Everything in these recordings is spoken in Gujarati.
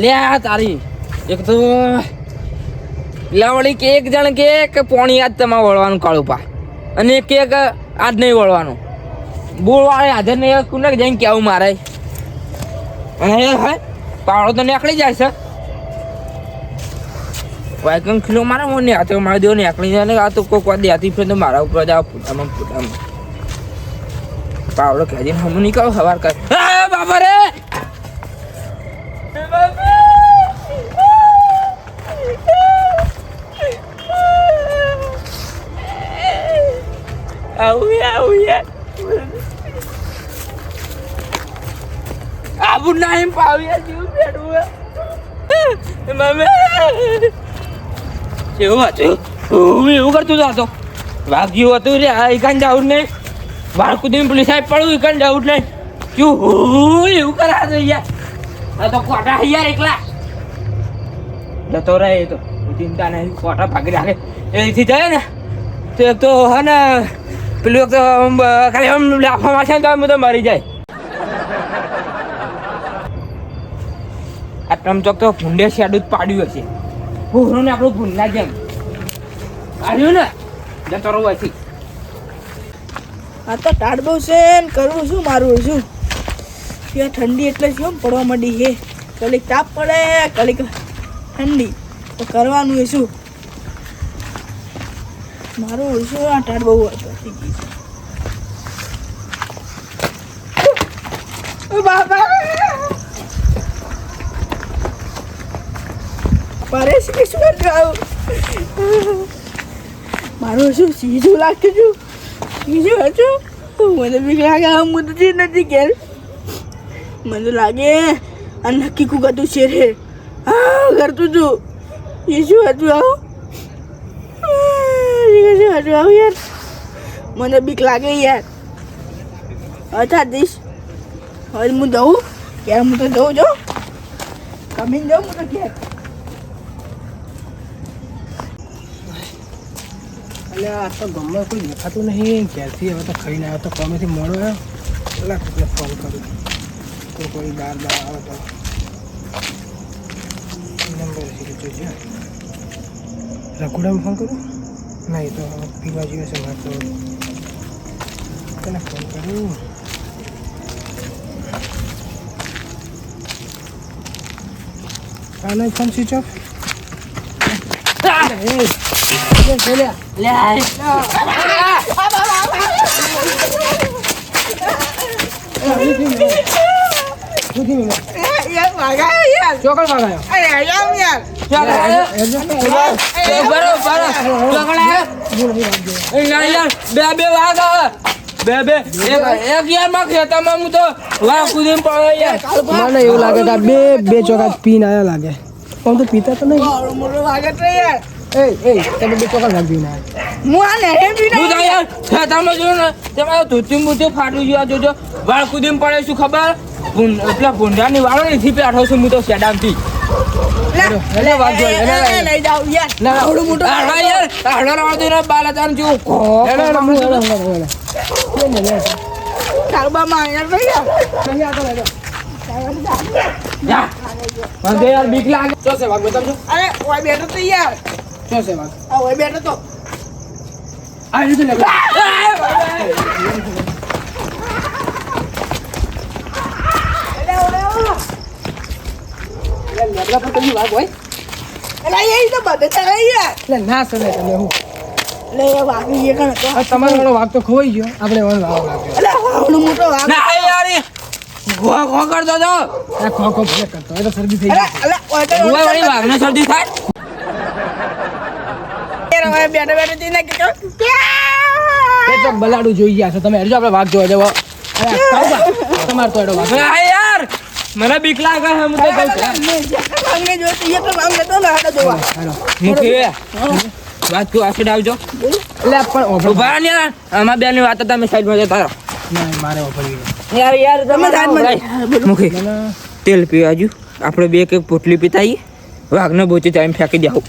લે આ તારી. એક તો લવળી કે એક જણ કે કે પોણી આજ તમારે વળવાનું કાળું પા. અને એક કે કે આજ નહીં વળવાનું. બોળવાળે હાજર નહીં કુને જઈને કેવું મારે? હે, પાવડો તો નીકળી જાય છે. વાયકન ખીલો મારે, હું ને હાથે મારી દેવો, નીકળી જાય ને આ તો કોક વાર દેતી ફેર તો મારા ઉપર જાવ ફૂટામાં ફૂટામાં. પાવડો કહેજે હમું નીકળો સવાર કર. બાપા રે આવું આવું આવું ના એમ પાવ્યા જેવું બેઠું મમ્મી એવું હતું હું એવું કરતું હતો વાગ્યું હતું રે, આ ઇકાન જવું નહીં બાળકુદી પોલીસ સાહેબ પડું ઇકાન જવું નહીં હું એવું કરા તો યાર એકલા. જતો રહે એ તો. ચિંતા ભાગી રાખે. એથી જાય ને, તો તો હે ને, પેલું તો ખાલી આમ ને તો આમ તો મરી જાય. આ ટમચોક તો ભૂંડે શેડું જ પાડ્યું હશે. ભૂરો ને આપણું ભૂંડા જેમ. પાડ્યું ને? જતો આ તો ટાઢ બહુ છે ને, કરવું શું મારું શું? ત્યાં ઠંડી એટલે શું? પડવા માંડી છે. કલીક તાપ પડે, કલીક ઠંડી. તો કરવાનું એ શું? મારું ઓછું આ ટાઢ બહુ હતી બાબા પરેશ કે શું ખાવું મારું શું સીધું લાગતું છું સીધું હતું મને બીક લાગે, હું તો જે નથી ઘેર. મને લાગે, આ નક્કી કું હતું છે રે હા કરતું છું એ શું હતું આવું. હજુ આવું યાર? મને બીક લાગે યાર. અચ્છા, દીશ. હવે હું જઉં ક્યારે હું તો જઉં જો. કમીને જાઉં હું તો ઘેર. એટલે આ તો ગમે કોઈ દેખાતું નહીં, ઘેરથી હવે તો ખાઈને આવ્યો તો કોમેથી મોડો આવ્યો. એટલે કોઈને ફોન કરું કોઈ કોઈ બાર બાર આવે તો. નંબર છે જોજો. રઘુડામાં ફોન કરું? ના એ તો પીવા જેવો છે મારે તો તને ફોન કરું? આનો ફોન સ્વિચ ઓફ લે યાર વાગા યાર બે બે વાઘ આવે. બે બે એક યારમાં ખેતરમાં હું તો વાહ કુદીને પડ્યો યાર મને એવું લાગે બે બે ચોકા પીન આયા લાગે પણ તો પીતા તો નહીં તો યાર એ એ તમે બે ચોકા લાગ પીને હું આ નહેર બી હું યાર. ખેતરમાં જોયું ને તમારે ધોતી મૂતી ફાટું ગયું જોજો. વાળ કુદીને પડે શું ખબર? પેલા ભૂંડાની વાળો નથી બેઠો છું હું તો ના, ના. ને ને જા યાર બીક લાગે. અરે બેઠો તો યાર. ચો છે વાગ આ ઓય બેઠો તો. આ રીતે લે લેબડા પર તમે વાગ હોય? અરે એ તો બધે ચાલે એટલે ના સને તમે હું? લે એ વાગી ગયો કણ તો તમારો વાળો વાગ તો ખોઈ ગયો. આપણે વાળો લાગ્યો આવડું મોટો વાગ ના યાર ઘો ઘો કરતો તો આ ખો ખો ભલે કરતો એ તો શરદી થઈ ગઈ ઓય તો શરદી થાય. યાર હવે બેઠો બેઠો જઈને કે એ તો બલાડું જોઈ ગયા છો તમે. હેડજો આપણે વાઘ જોવા જવો. અરે કાઉબા તમાર તો એડો વાઘ. હા યાર! મને બીક લાગે છે હું તો કહું છું. વાગને જો તો એ તો વાગ લેતો ને હાડો જોવા. હું કે વાત તું આસીડ આવજો. એટલે પણ ઓભળ રહો ને આમાં બેની વાત તમે સાઈડમાં જતા રહો ના મારે ઓભળી યાર યાર તમે સાઈડમાં મુખી તેલ પીવાજુ આપણે બે એક પોટલી પીતા આવીએ. વાઘને બોચી ટાઈમ ફેંકી દેવું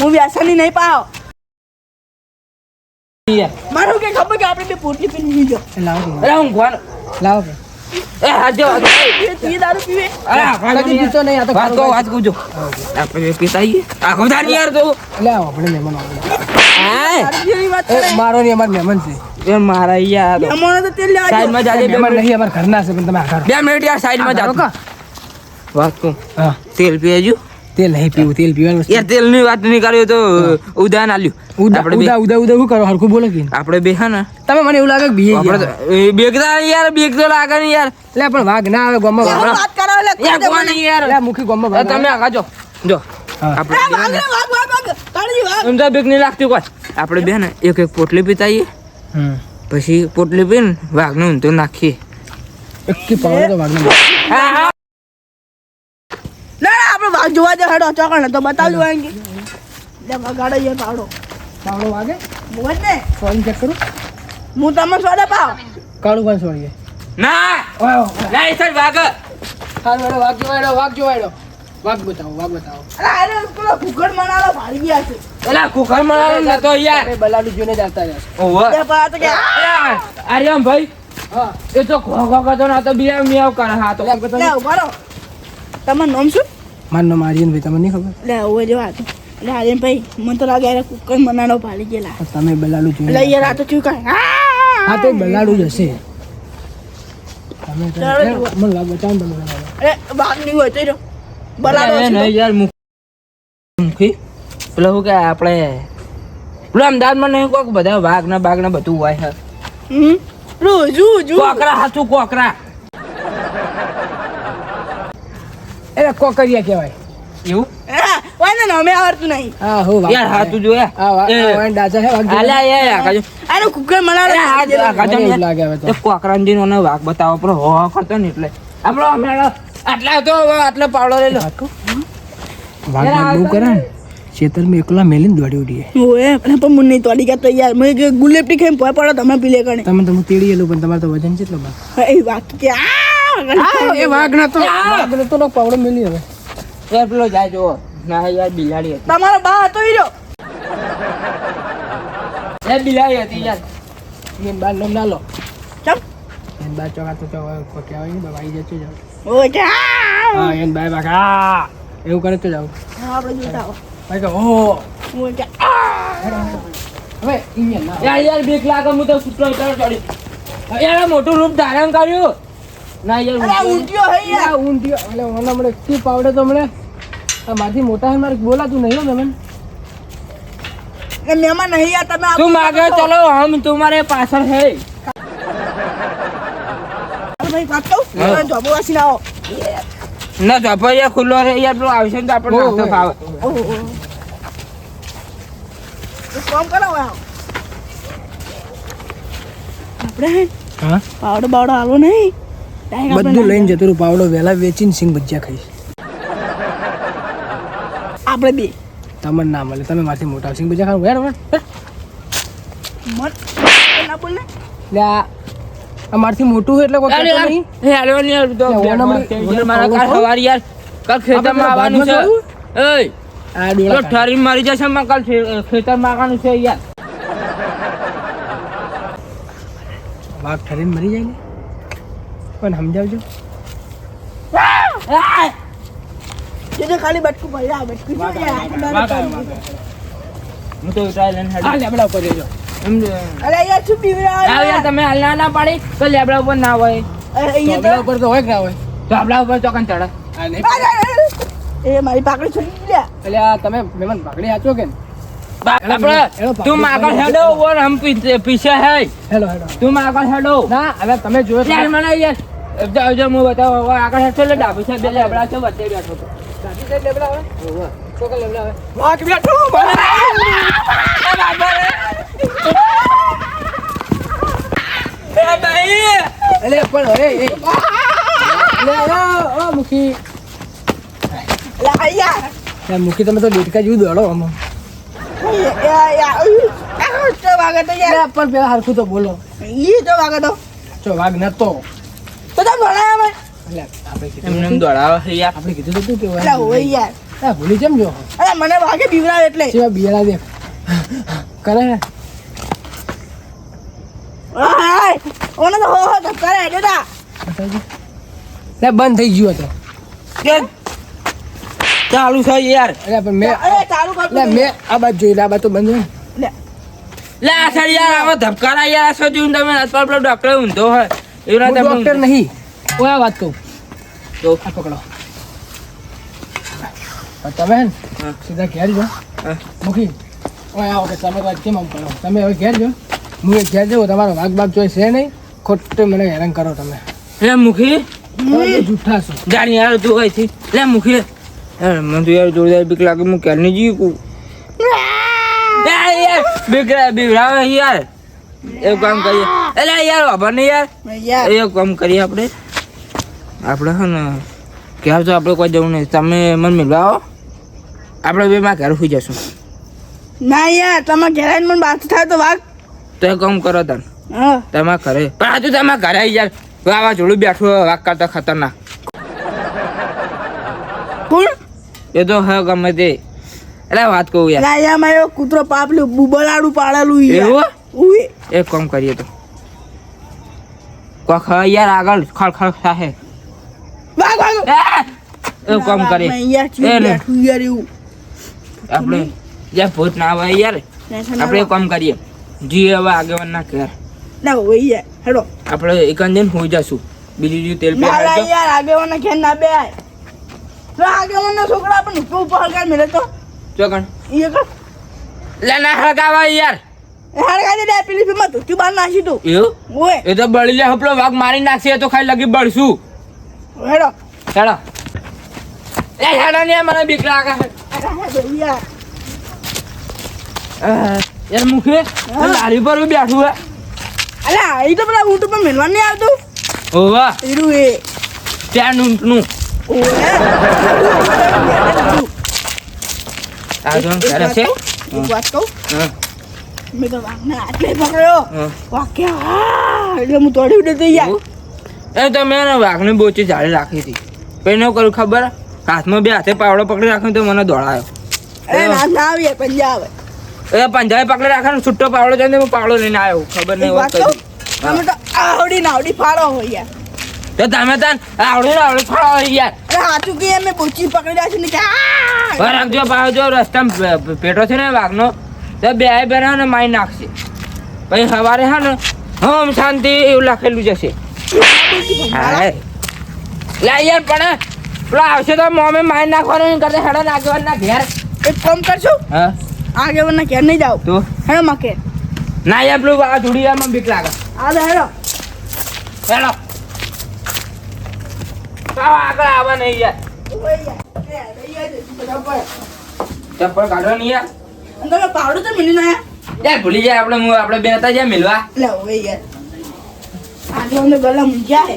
હું વ્યાસની નહીં પાવ. મારું કે ખબર કે આપણે બે પોટલી પીને જઈજો એ લાવો અરે હું કોણ લાવો એ તું દારૂ પીવે. અરે. પીતો નહીં, આ તો વાત કહું, વાત આપણે યાર તો. આપણે મહેમાન આવે. મારો અમાર મહેમાન છે. એ મારા યાર. મહેમાનો તો તેલ લેવા સાઈડમાં જાજે બે મહેમાન નહીં અમાર ઘરના છે પણ તમે આખા બે મિનિટ યાર સાઈડમાં આ જાતો વાત કહું. હા. તેલ પીએજો તેલ નહીં પીવું તેલ પીવાનું યાર તેલની વાત નહીં કર્યો તો ઉદાહરણ આલ્યું. ઉદા આપણે ઉદા ઉદા ઉદા શું કરો? હરખું બોલો કે. આપણે બે હા ને? તમે મને એવું લાગે કે બીએ આપણે બેગતા યાર બેગ તો લાગે ને યાર. એટલે પણ વાઘ ના આવે ગોમાં વાત કરો એટલે યાર કોણ યાર? એટલે મુખી ગોમાં એ તમે આગા જો જો. આપણે વાગ વાગ વાગ કાળજી વાગ એમ તો બીક નહીં લાગતી કોઈ. આપણે બે ને એક એક પોટલી પીતાઈએ. પછી પોટલી પીને વાઘનું તો નાખીએ. એકી પાવડો તો વાઘનો હા હા ના ના આપણે વાગ જોવા દે હેડો ચોકણ તો બતાવજો કે લે બગાડો યાર પાડો પાવડો વાગે? બોલ ને. સોરી ચેક કરું? હું તમને સોડા પાવ. કાળું પણ સોરી ના! ના એ સાઈડ વાઘ હાલ વાળો વાઘ જોવાડો વાઘ જોવાડો વાગ બતાવો વાગ બતાવો. અરે અરે પેલો કુકર મનાલો ભારી ગયા છે. એલા કુકર મનાલો ને તો યાર. અરે બલાડું જોઈને જ આવતા ઓહો. તે પા તો કે આ, આમ ભાઈ. હા. એ તો ખો ખો કરતો ના તો બિયા મિયાવ કરે. હા તો લે તમારું નામ શું? મારું નામ આર્યન ભાઈ તમને નહીં ખબર? લે ઓવે જો આ તો લે આર્યન ભાઈ મને તો લાગે યાર કુકર મનાડો પાડી ગયેલા. તમે બલાડું એટલે જોઈને યાર આ તો ચૂ કાંઈ. હા તો બલાડું જ હશે. તમે. મને લાગે બતાવો તમે બલાડું. અરે બાગ નહીં હોય તો છે નહીં યાર મુખ મુખી. પેલો શું કે આપણે પેલો અમદાવાદમાં નહીં કોક બધા વાઘ ને બાઘ ના બધું હોય છે. તો. હમ રોજુ જુ કોકરા હાથું કોકરા. એ કોકરિયા કહેવાય. એવું? નામે આવડતું નહીં. હા હો જોયા હા ડાચા કુકર. લાગે હવે તો. નો બતાવો હો કરતો ને એટલે. આપણો આટલા તો આટલો પાવડો લઈ લો. બહુ કરે ને. ખેતરમાં એકલા મેલીને દોડી ઉડીએ. ઓએ પણ પણ મને નહીં તોડી ગયા તો યાર મેં ગુલેપટી ખાઈને પોય પડો તમે પીલે કણે તમે તમે તેડી એલું પણ તમારે તો વજન કેટલો બાકી? એ વાત કે આ એ વાઘ ના તો વાઘ ના તો પાવડો મેલી હવે. યાર પેલો જાય જો ના યાર બિલાડી હતી. તમારો બા હતો ઈ એ બિલાડી હતી યાર. એન બાર નામ ના લો. ચમ. એન બાર ચોકા તો ચોકા કહેવાય ને બાબા જતો જાવ. ઓય કે હા એન બાર બાગ એવું કરે તો જાવ. હા, આપણે જોતા ભાઈ કે ઓહો. ઓય કે હવે ઇન્ડિયન યાર યાર બીક લાગે હું તો સુટલો ઉતાર ચડી. યાર મોટું રૂપ ધારણ કર્યું. ના યાર તો હમણે? મારથી આવશે ને આપણને હાથો પાવડો બાવડો આવો નહીં? બધું લઈને જતો પાવડો વહેલા વેચીને સિંગ ભજીયા ખાઈશ. આપણે બે. તમને ના મળે તમે મારથી મોટા સિંગ ભજીયા ખાવ યાર ના બોલ ને એટલે આ આ મારથી મોટું હોય એટલે કોઈ નહીં. હે હાલો ને યાર તો મારા કાલ પાવડો યાર. કાલ ખેતરમાં આવવાનું છે. એય આ ડોળા ઠારી મારી જશે માં કાલ ખેતરમાં આવવાનું છે યાર. વાઘ ઠરીને મરી જાય ને? પણ સમજાવજો. જે ખાલી બટકું બટકું. હું તો ઉતારી લઈને લેબડા ઉપર અરે યાર શું યાર તમે હાલ ના ના પાડી તો લેબડા ઉપર ના હોય. અરે અહીંયા લેબડા ઉપર તો હોય કે ના હોય? તો આપડા ઉપર ચોકન ચડે. એ મારી પાકડી છોડી દીધા એટલે આ તમે મહેમાન પાકડી હાચો કે ને? તું આગળ હેડો ઓર હમ પીછે પીછે હે. Hello hello. તું આગળ હેડો. ના હવે તમે જોયો તો યાર મને યાર. જાવ જાવ હું બતાવો હવે આગળ હેડશો એટલે ડાબી સાઈડ બે લેબડા છે વચ્ચે બેઠો તો. સાચી સાઈડ લેબડા આવે ચોકન લેબડા આવે વાઘ બેઠો એ ભાઈ. એટલે પણ હવે એ. લે ઓ, ઓ મુખી. લા યાર યાર મુખી તમે તો ડેટકા જેવું દોડો આમાં. પણ પેલા હરખું તો બોલો. ઈ તો વાગે તો. વાઘ નતો. તો તમે એટલે કીધું એમને એમ દોડાવે યાર. આપણે કીધું તો તું કે હોય યાર. આ ભૂલી કેમ જો અરે મને વાગે બીવડાવે એટલે. બિયાડા દેખ કરે ને ઓને તો હો હો ધક્કા રે બંધ થઈ ગયું હતો. કે ચાલુ છે યાર. અરે પણ મેં અરે ચાલુ કર લે મેં આ બાજુ જોઈ લે આ બાજુ તો બંધ હોય લે આ સર યાર આવા ધબકારા યાર આ શું તમે અસપાલ પેલો ડોક્ટર ઊંધો હોય. એવું ના હું તમે ડોક્ટર નહીં. કોઈ આ વાત કહું. તો? આ પકડો. તમે હે સીધા ઘેર જો. મુખી. મૂકી ઓય આવો કે તમે વાત કેમ આમ કરો? તમે હવે ઘેર જો. હું એ ઘેર જવું તમારો વાઘ બાગ જોઈ છે નહીં. ખોટું મને હેરાન કરો તમે. લે મુખી. જૂઠા છો. જાણી યાર તું હોય છે લે મુખી લે. યાર મને તો યાર જોરદાર બીક લાગે હું ક્યારે નહીં જીવું યાર બીક બીવડાવે યાર. એવું કામ કરીએ. એટલે યાર ખબર નહીં યાર. યાર. એ કામ કરીએ આપણે. આપણે હે ને ક્યાં તો આપણે કોઈ જવું નહીં. તમે મને મિલવા આપણે બે માં ઘરે સુઈ જશું. ના યાર તમે ઘેર મને બાત થાય તો વાત. તો કામ કરો તને. હા. તમારા ઘરે પણ આજુ તમારા ઘરે આવી યાર વાવાઝોડું બેઠું વાક કરતા ખતરનાક. કોણ? એ તો હા ગમે તે. એટલે વાત કહું યાર. ના યાર કૂતરો પાપલું બુબલાડું પાડેલું એવું ઉઈ. એક કામ કરીએ તો. કોખ યાર આગળ ખડખડ થાહે. વાગ વાગ એ કામ કરીએ. યાર ને. યાર એવું. આપણે યાર ભૂત ના આવે યાર આપણે કામ કરીએ. જી હવે આગેવાન ના ઘેર. ના હોય યાર હેડો. આપણે એક હોઈ જશું. બીજું બીજું તેલ ના ના પીવા યાર ઘેર ના બે તો છોકરા પણ ઉપર હળગાડ મેલે તો. ચોકણ એ કર લે ના હળગાવા યાર. દે પેલી ફીમાં બહાર નાખી તું. એવું? ઓય. એ તો બળી લે હપલો વાઘ મારી નાખશે તો ખાલી લગી બળશું. હેડો. હેડો. એ હેડો ને મને બીક લાગે. યાર. યાર મુખે. લારી પર બેઠું હે. અલ્યા એ તો પેલા ઊંટ ઉપર મેળવા નહીં આવતું. ઓવા એરું એ. ત્યાં ઊંટનું એક વાત કહું મેં તો વાઘને આટલે પકડ્યો હા. વાઘ કે હા એટલે હું તોડી ઉડે તો યાર એ તો મેં ને વાઘની બોચી જાળી રાખી હતી પછી ન કરું ખબર હાથમાં બે હાથે પાવડો પકડી રાખ્યો તો મને દોડાયો એ ના ના આવે યાર એ પંજાબે પકડી રાખે ને છૂટો પાવડો છે હું પાવડો લઈને આવ્યો ખબર નહીં વાત કહું તમે તો આવડી ના આવડી ફાળો હોય યાર તો તમે તાન આવડે ને આવડે ફાળો યાર અરે સાચું કે મેં બોચી પકડી રાખી ને કે આ! હવે રાખજો પાછો જો રસ્તામાં પે- પેટો છે ને વાઘનો તો બે આય બેન ને મારી નાખશે. પછી સવારે હા ને હમ શાંતિ એવું લખેલું જશે. હાય. લે યાર પણ પેલો આવશે તો મોમે મારી નાખવાનું એમ કરતા હેડો નાખવાનું ના ઘેર. એક કામ કરશો? હા. આગેવાના ઘેર નહીં જાવ તો? હેડો માં ઘેર ના યાર પેલું આ ધૂળિયામાં બીક લાગે. આ લે હેડો હેડો આવો આગળ આવવા નહીં યાર. ચપ્પલ કાઢો નહીં યાર તમે પાવડું તો મિલી ના ભૂલી જાય આપણે હું આપણે બે હતા જ્યાં મિલવા લે ઓય યાર આગેવાને ગલા મૂંઝ્યા હે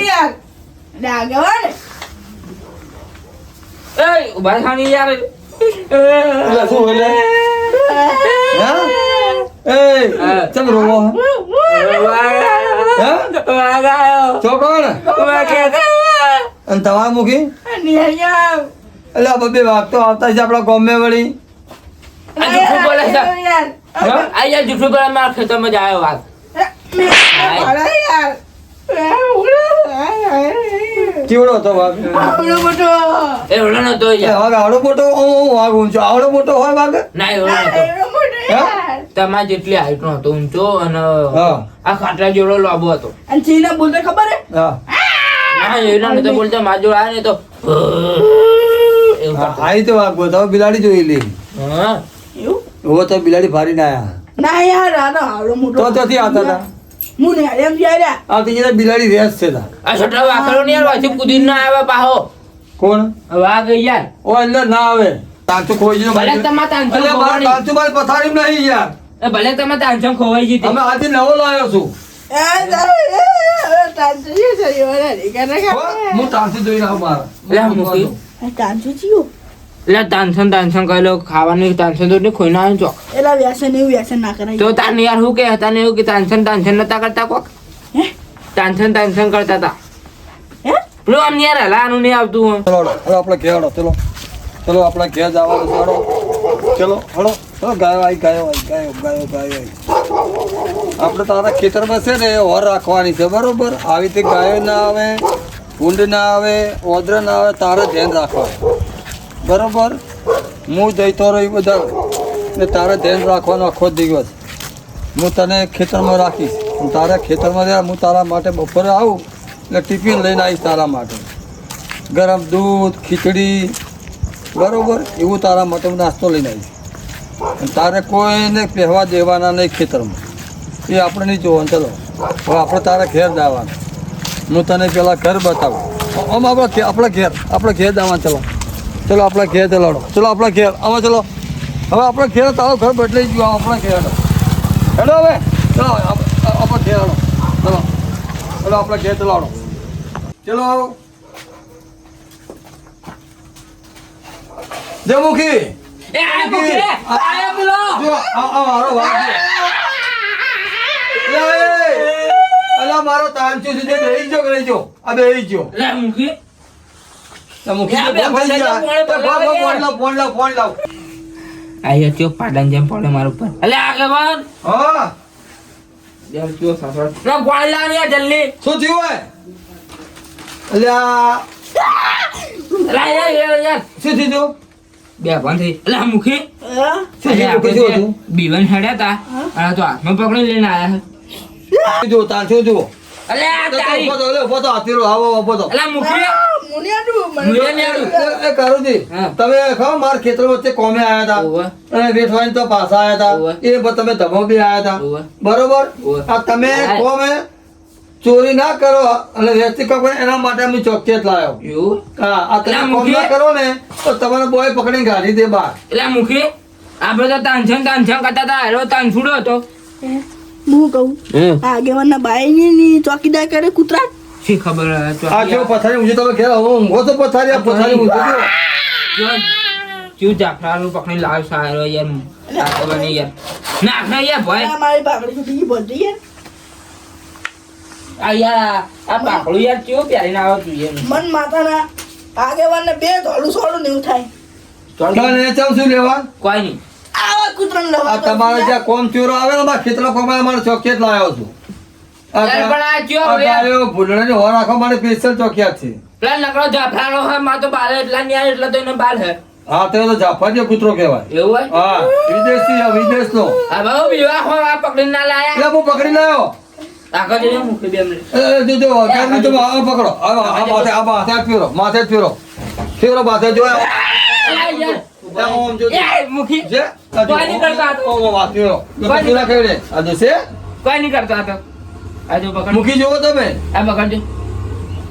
યાર એ ઊભા થાની યાર શું બોલે હા? એય, ચમ રોવો? છોકરો ને? અને તમારા મુખી? નિહરિયા એટલે આ બબે વાગતો આવતા છે આપણા ગામે વળી. આ જૂઠું બોલે છે. આ યાર જૂઠું બોલે મારા ખેતરમાં જ આવ્યો વાઘ યાર કેવડો હતો વાઘ? આવડો મોટો એ ઓળો નતો યાર વાઘ આવડો મોટો હું વાઘ ઊંચો આવડો મોટો હોય વાઘ ના એવડો મોટો તમારા જેટલી હાઈટ નો હતો ઊંચો અને આ ખાટલા જેવડો લાંબો હતો. અને ચીના બોલતો ખબર હે? હા. ના એના નતો બોલતો મારા જોડે આવે ને તો. આઈ તો વાગ બતાવો બિલાડી જોઈ લી. હા. એવું? તો બિલાડી ભારી ના આયા. ના યાર આ તો આવડો મોટો. તો ત્યાંથી આવતા હતા હું ને એમ આવતી જતા બિલાડી રેસ છે તા. આ વાકરો ને યાર કુદીને ના આવે પાહો. કોણ? વાઘ યાર. ઓ અંદર ના આવે. તાંચું ખોઈ જઈને ભલે તાંચું પથારીમાં નહીં યાર. ભલે તમે તાંજમ ખોવાઈ ગઈ અમે આજે નવો લાવ્યો છું. હો, હું તાંચું જોઈને આવું મારા. લે મૂકી. એટલે તાનસન તાનસન કહેલો ખાવાની તાનસન તો નહીં ખોઈ ના આવે ચોક. એલા વ્યસન એવું વ્યસન ના કરાય. તો તાન યાર શું કે હતા ને એવું કે તાનસન તાનસન નતા કરતા કોક? હે? તાનસન તાનસન કરતા હતા. પેલું આમ યાર હલાનું નહીં આવતું હોય. ચલો ચલો આપણે ઘેર ચલો. ચલો આપણે ઘેર જવાનું ચાલો ચલો, હળો. હળો ગાયો આવી ગાયો આવી ગાયો ગાયો ગાયો આવી આપણે તારા ખેતરમાં છે ને, હોર રાખવાની છે, બરોબર? આવી રીતે ગાયો ના આવે ઊંડ ના આવે, ઓદ્ર ના આવે, તારે ધ્યાન રાખવાનું. બરોબર? હું જઈતો રહી બધા ને તારે ધ્યાન રાખવાનું આખો દિવસ. હું તને ખેતરમાં રાખીશ. તારા ખેતરમાં રહ્યા હું તારા માટે બપોરે આવું એટલે ટિફિન લઈને આવીશ તારા માટે. ગરમ દૂધ, ખીચડી બરોબર? એવું તારા માટે હું નાસ્તો લઈને આવીશ. તારે કોઈને પહેવા દેવાના નહીં ખેતરમાં. એ આપણે નહીં જોવાનું. ચલો, હવે આપણે તારા ઘેર જવાનું. હું તને પેલા ઘર બતાવું. આમ આપણા આપણા ઘેર, આપણે ઘેર જવાનું. ચલો ચલો, આપણા ઘેર ચલાડો ચલો, આપણા ઘેર. આમાં ચલો. હવે આપણે ઘેર તારો ઘર બદલાઈ ગયો. આપણા ઘેર હેડો. હવે. ચલો આપણે ઘેર ચલો ચલો, આપણા ઘેર ચલાડો ચલો જમુખી એ આ મુખી આ પેલો જો આ આ મારો છે. લે, અલા મારો તાંચો છે જે જો ગયો જો આ બેહી જો લે મુખી. બે આયા ત્યો પાડન જેમ પડે મારું પર અલે આગળ હા. યાર ત્યો સાસરો? ના ગોળી લાવ યાર જલ્દી. શું થયું હોય? અલ્યા. રાય યાર યાર શું થયું બે ભાન થઈ. અલે મુખી? જે બીવન હેડ્યા તા અને તો હાથમાં પકડી લઈને આયા આ તો કારુજી, હા. તમે કોમે ચોરી ના કરો અને વ્યસ્તિ કરો એના માટે અમે ચોકલેટ લાવ્યો એવું? હા આ તમે ના કરો ને તો તમારે બોય પકડીને ગાડી દે બહાર. એટલે મુખી આપણે તો તાનછન તાનછન કરતા હતા હેરો તાનછુડો હતો હે? કહું? આગેવાનના બાઈ ની ચોકીદાર કરે કૂતરા? શી ખબર આ જો પથારી ઊંચી? તમે ઘેર હું ઊંઘો તો પથારી આ પથારી ઊંચી જો. જો જાફરાનું પકડી લાવ સારો યાર નાખ ના યાર ભાઈ. મારી પાઘડી છૂટી બોલતી યાર. આ યાર આ પાકળું યાર ચેવું પ્યારીને આવે તું યાર મન માતાના આગેવાનને બે ધોળું સોળું ને એવું થાય. ચાલ. તને શું લેવા? કોઈ નહીં. આવા કૂતરાને આ તમારે જ્યાં કોમ ચોરો આવે ને મારા ખેતરમાં કોમ આવે મારે ચોકલેટ લાવ્યો છું. પણ આ યાર? ગાયો ભૂંડણાની હોર રાખવા માટે સ્પેશિયલ ચોકિયાત છે. પેલા નકરો જાફરાનો હોયમાં તો બાલ એટલા નહીં એટલા તો એને બાલ હે. હા તે તો જાફાજી કૂતરો કહેવાય. એવું હોય? હા વિદેશી આ વિદેશનો. આ બહુ વિવાહ આ પકડીને ના લાયા. એટલે હું પકડી લાવ્યો માથે આ માથે જ ફેરો માથે જ ફેરો. ફેરો માથે જોયા આ. આ યાર ઓમ જો એ મૂકી. જે આ જો, કોઈ નહીં કરતા આ તો. ઓમ, ઓમ, આ ફેરો. કોઈ નહીં પેલા ખેડે આ જો છે? કોઈ નહીં કરતો આ તો. આ જો પકડ. મૂકી જોવો તમે. પકડજો.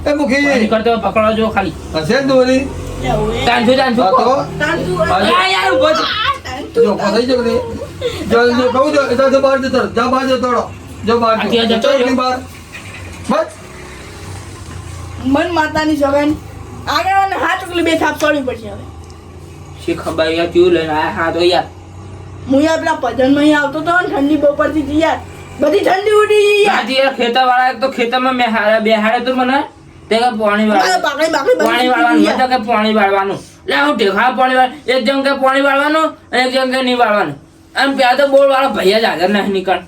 એ નહીં કરતો પકડો જો ખાલી. હશે ને દોરી? તાનજો તાનજો આ તો? આ યાર ઊભો. જો. પસાઈ જો જો કહું જો એટલે તો બહાર જતો જા બહાર જતો. જો બહાર ત્યાં જતો બહાર બસ. મન માતાની સગન અને હાથ ઉકલી બે થાપ છોડવી પડશે હવે. શી ખબર યાર કેવું લઈને આયા હા તો યાર હું યાર પેલા ભજનમાં આવતો તો ઠંડી બહુ થી યાર. બધી ઠંડી ઉડી ગઈ યાર. આજે યાર ખેતર વાળા તો ખેતરમાં મેં હારે બેહાડે તો મને. તે કે પાણી વાળા બાકડી બાકડી પાણી વાળવાનું. ગઈ કે પાણી વાળવાનું. એટલે હું ઢેખા પાણી વાળ એક જણ કે પાણી વાળવાનું અને એક જણ કે નહીં વાળવાનું. આમ પ્યા તો બોલ વાળા ભૈયા જ હાજર નહીં નીકળ.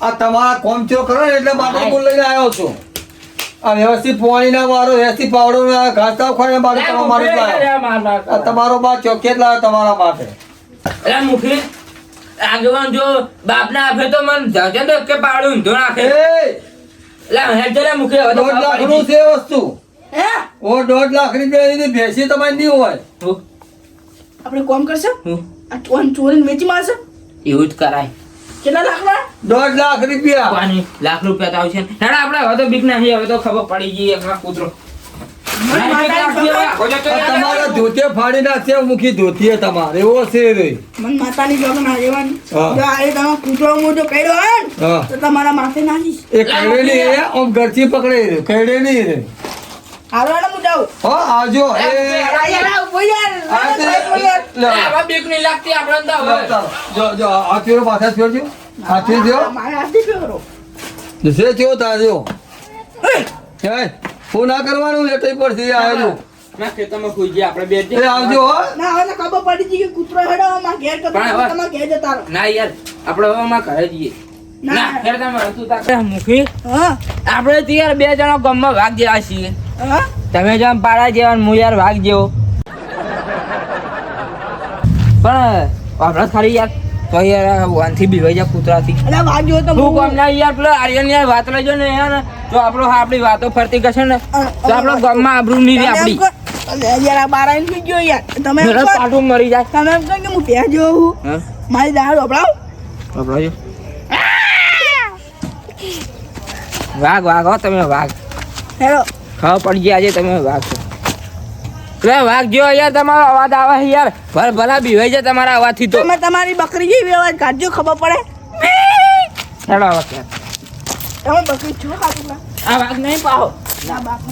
આ તમારા કોમચો કરો ને એટલે માટે હું. લઈને આવ્યો છું. આ વ્યવસ્થિત પોણી ના મારો વ્યવસ્થિત પાવડો ના ઘાસ ના માટે તમારો લાવ્યો તમારો બા ચોકેટ લાવ્યો તમારા માટે. એટલે મુખી આગેવાન જો બાપને આપે તો મને જાજે તો કે પાડું ઊંધો નાખે. એટલે હેડ જરા મુખી હવે તો દોઢ લાખનું છે વસ્તુ. હે? ઓ દોઢ લાખ રૂપિયા ભેસી તમારી નહીં હોય. આપણે કોમ કરશે? હું. આ ચોન ચોરીને વેચી મારશે? એવું જ કરાય. કેટલા લાખના? દોઢ લાખ રૂપિયા. પાણી લાખ રૂપિયા તો આવશે ને. આપણે હવે તો બીક નહીં હવે તો ખબર પડી ગઈ એક કૂતરો. તમારા ધોતે ફાડી નાખશે મૂકી ધોતીએ તમારે. એવો છે રે મન માતાની સગન આગેવાન હા. જો આ તમે કૂતરો મોટો કર્યો હોય તો તમારા માથે નાખીશ. એ કઈડે નહીં રે ઘરથી પકડે રે કઈડે રે હાલો હેડો હું આવજો એ આ યાર ઊભો યાર ના, લાગતી આપણે તો હવે જો જો આ પાછા ફેરજો હાથે જો મારે હાથથી ફેરો છે જો તાજો એ ફોન ના કરવાનું લેટઈ પડશે ના ખેતરમાં ગયા આપણે બે જ. આવજો હો ના હવે ખબર પડી ગઈ કે કૂતરો હેડો માં ઘેર કરતો પણ ઘેર જતા રહો ના યાર આપણે હવે માં ઘરે જઈએ ના. ના તમે હતું તારે મુખી હા આપણે યાર બે જણા ગામમાં ભાગ જેવા છીએ તમે આમ પાડા જેવા હું યાર ભાગ જેવો. પણ હમણાં ખાલી યાર. તો યાર વાનથી બીવાઈ જાય કૂતરાથી. એટલે જેવો તો હું કોમ ના યાર પેલો આર્યન યાર વાત લેજો ને યાર. તો આપણો આપણી વાતો ફરતી કરશે ને તો આપણો ગામમાં આબરૂ નહીં રહે આપણી. યાર બાર આવીને સુઈ ગયો યાર. તમે પાટું મરી જાય. તમે એમ કહો કે હું ત્યાં જોઉં મારી દાળ વપરાવ. વપરાજો. વાઘ વાઘ હો તમે વાઘ. હેડો. હા પડજી આજે તમે વાગશો વાઘ જો યાર તમારો અવાજ આવે યાર. ભર ભલા બીવાઈ જાય તમારા અવાજથી તો. તમે તમારી બકરી જેવી અવાજ કાઢજો ખબર પડે? હેડો અવાજ તમે બકરી છો કાઢું આ વાઘ નહીં પાહો ના બાપુ